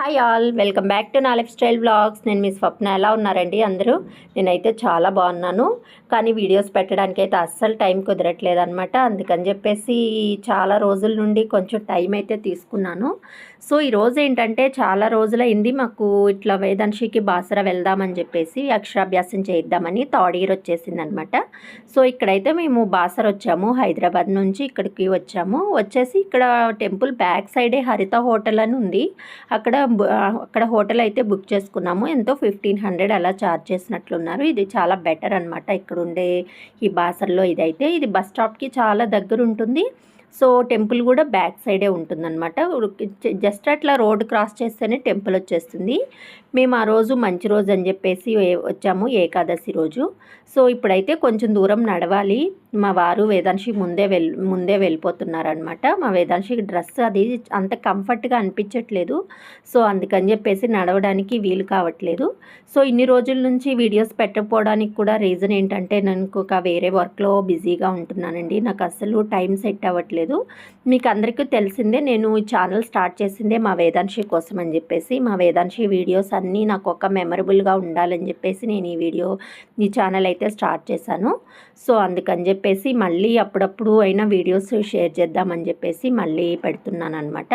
Hi all welcome back to నా life style blogs నేను మీ స్వప్న ఎలా ఉన్నారండి అందరూ? నేనైతే చాలా బాగున్నాను. కానీ వీడియోస్ పెట్టడానికి అయితే అస్సలు టైం కుదరట్లేదు అనమాట అందుకని చెప్పేసి చాలా రోజుల నుండి కొంచెం టైం అయితే తీసుకున్నాను. సో ఈరోజు ఏంటంటే చాలా రోజులైంది మాకు ఇట్లా వేదాంశికి బాసర వెళ్దామని చెప్పేసి అక్షరాభ్యాసం చేద్దామని థర్డ్ ఇయర్ వచ్చేసింది అనమాట సో ఇక్కడైతే మేము బాసర వచ్చాము. హైదరాబాద్ నుంచి ఇక్కడికి వచ్చాము. వచ్చేసి ఇక్కడ టెంపుల్ బ్యాక్ సైడే హరిత హోటల్ అని ఉంది. అక్కడ అక్కడ హోటల్ అయితే బుక్ చేసుకున్నాము. ఎంతో ఫిఫ్టీన్ హండ్రెడ్ అలా ఛార్జ్ చేసినట్లున్నారు. ఇది చాలా బెటర్ అనమాట ఇక్కడ ఉండే ఈ బాసర్లో ఇదైతే. ఇది బస్ స్టాప్కి చాలా దగ్గర ఉంటుంది సో టెంపుల్ కూడా బ్యాక్ సైడే ఉంటుందన్నమాట. జస్ట్ అట్లా రోడ్ క్రాస్ చేస్తేనే టెంపుల్ వచ్చేస్తుంది. మేము ఆ రోజు మంచి రోజు అని చెప్పేసి వచ్చాము ఏకాదశి రోజు. సో ఇప్పుడైతే కొంచెం దూరం నడవాలి. మా వారు వేదాంశి ముందే వెల్ ముందే వెళ్ళిపోతున్నారనమాట మా వేదాంశికి డ్రెస్ అది అంత కంఫర్ట్గా అనిపించట్లేదు. సో అందుకని చెప్పేసి నడవడానికి వీలు కావట్లేదు. సో ఇన్ని రోజుల నుంచి వీడియోస్ పెట్టకపోవడానికి కూడా రీజన్ ఏంటంటే నేను ఇంకొక వేరే వర్క్లో బిజీగా ఉంటున్నానండి. నాకు అసలు టైం సెట్ అవ్వట్లేదు. మీకు అందరికీ తెలిసిందే నేను ఈ ఛానల్ స్టార్ట్ చేసిందే మా వేదాంశి కోసం అని చెప్పేసి మా వేదాంశి వీడియోస్ అన్నీ నాకు ఒక మెమరబుల్గా ఉండాలని చెప్పేసి నేను ఈ వీడియో ఈ ఛానల్ అయితే స్టార్ట్ చేశాను. సో అందుకని చెప్పేసి మళ్ళీ అప్పుడప్పుడు అయినా వీడియోస్ షేర్ చేద్దామని చెప్పేసి మళ్ళీ పెడుతున్నాను అనమాట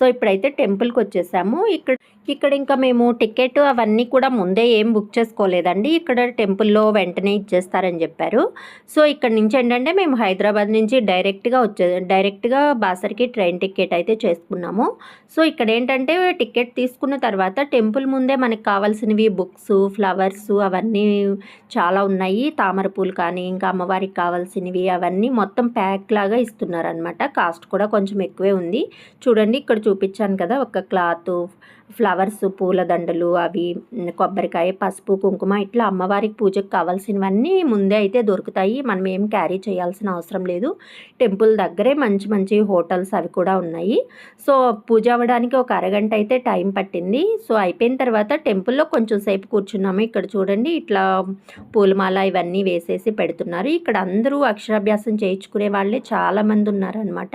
సో ఇప్పుడైతే టెంపుల్కి వచ్చేసాము. ఇక్కడ ఇక్కడ ఇంకా మేము టికెట్ అవన్నీ కూడా ముందే ఏం బుక్ చేసుకోలేదండి. ఇక్కడ టెంపుల్లో వెంటనే ఇచ్చేస్తారని చెప్పారు. సో ఇక్కడ నుంచి ఏంటంటే మేము హైదరాబాద్ నుంచి డైరెక్ట్గా వచ్చే డైరెక్ట్గా బాసర్కి ట్రైన్ టికెట్ అయితే చేసుకున్నాము. సో ఇక్కడ ఏంటంటే టికెట్ తీసుకున్న తర్వాత టెంపుల్ ముందే మనకి కావాల్సినవి బుక్స్ ఫ్లవర్స్ అవన్నీ చాలా ఉన్నాయి. తామర పూలు కానీ ఇంకా అమ్మవారికి కావాల్సినవి అవన్నీ మొత్తం ప్యాక్ లాగా ఇస్తున్నారనమాట కాస్ట్ కూడా కొంచెం ఎక్కువే ఉంది. చూడండి ఇక్కడ చూపించాను కదా ఒక క్లాత్ ఫ్లవర్స్ పూలదండలు అవి కొబ్బరికాయ పసుపు కుంకుమ ఇట్లా అమ్మవారికి పూజకు కావాల్సినవన్నీ ముందే అయితే దొరుకుతాయి. మనం ఏం క్యారీ చేయాల్సిన అవసరం లేదు. టెంపుల్ దగ్గరే మంచి మంచి హోటల్స్ అవి కూడా ఉన్నాయి. సో పూజ అవ్వడానికి ఒక అరగంట అయితే టైం పట్టింది. సో అయిపోయిన తర్వాత టెంపుల్లో కొంచెం సేపు కూర్చున్నాము. ఇక్కడ చూడండి ఇట్లా పూలమాల ఇవన్నీ వేసేసి పెడుతున్నారు. ఇక్కడ అందరూ అక్షరాభ్యాసం చేయించుకునే వాళ్ళే చాలామంది ఉన్నారనమాట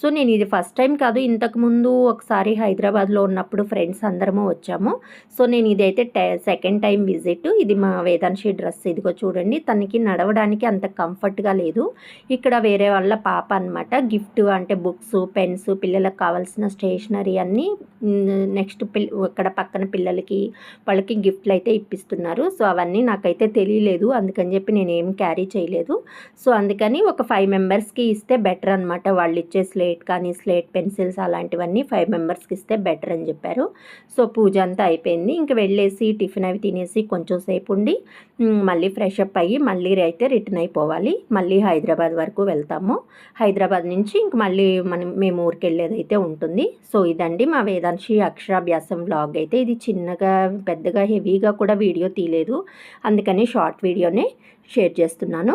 సో నేను ఇది ఫస్ట్ టైం కాదు. ఇంతకుముందు ఒకసారి హైదరాబాద్లో ఉన్నప్పుడు ఫ్రెండ్స్ ఫ్రెండ్స్ అందరము వచ్చాము. సో నేను ఇదైతే సెకండ్ టైం విజిట్ ఇది మా వేదాంశి డ్రెస్. ఇదిగో చూడండి తనకి నడవడానికి అంత కంఫర్ట్గా లేదు. ఇక్కడ వేరే వాళ్ళ పాప అనమాట గిఫ్ట్ అంటే బుక్స్ పెన్స్ పిల్లలకు కావాల్సిన స్టేషనరీ అన్నీ నెక్స్ట్ పిల్ ఇక్కడ పక్కన పిల్లలకి వాళ్ళకి గిఫ్ట్లు అయితే ఇప్పిస్తున్నారు. సో అవన్నీ నాకైతే తెలియలేదు. అందుకని చెప్పి నేను ఏం క్యారీ చేయలేదు. సో అందుకని ఒక ఫైవ్ మెంబర్స్కి ఇస్తే బెటర్ అనమాట వాళ్ళు ఇచ్చే స్లేట్ కానీ స్లేట్ పెన్సిల్స్ అలాంటివన్నీ ఫైవ్ మెంబర్స్కి ఇస్తే బెటర్ అని చెప్పారు. సో పూజ అంతా అయిపోయింది. ఇంక వెళ్ళేసి టిఫిన్ అవి తినేసి కొంచెం సేపు ఉండి మళ్ళీ ఫ్రెష్ అప్ అయ్యి మళ్ళీ అయితే రిటర్న్ అయిపోవాలి. మళ్ళీ హైదరాబాద్ వరకు వెళ్తాము. హైదరాబాద్ నుంచి ఇంక మళ్ళీ మనం మేము ఊరికి వెళ్ళేది అయితే ఉంటుంది. సో ఇదండి మా వేదాంశి అక్షరాభ్యాసం బ్లాగ్ అయితే. ఇది చిన్నగా పెద్దగా హెవీగా కూడా వీడియో తీయలేదు. అందుకని షార్ట్ వీడియోనే షేర్ చేస్తున్నాను.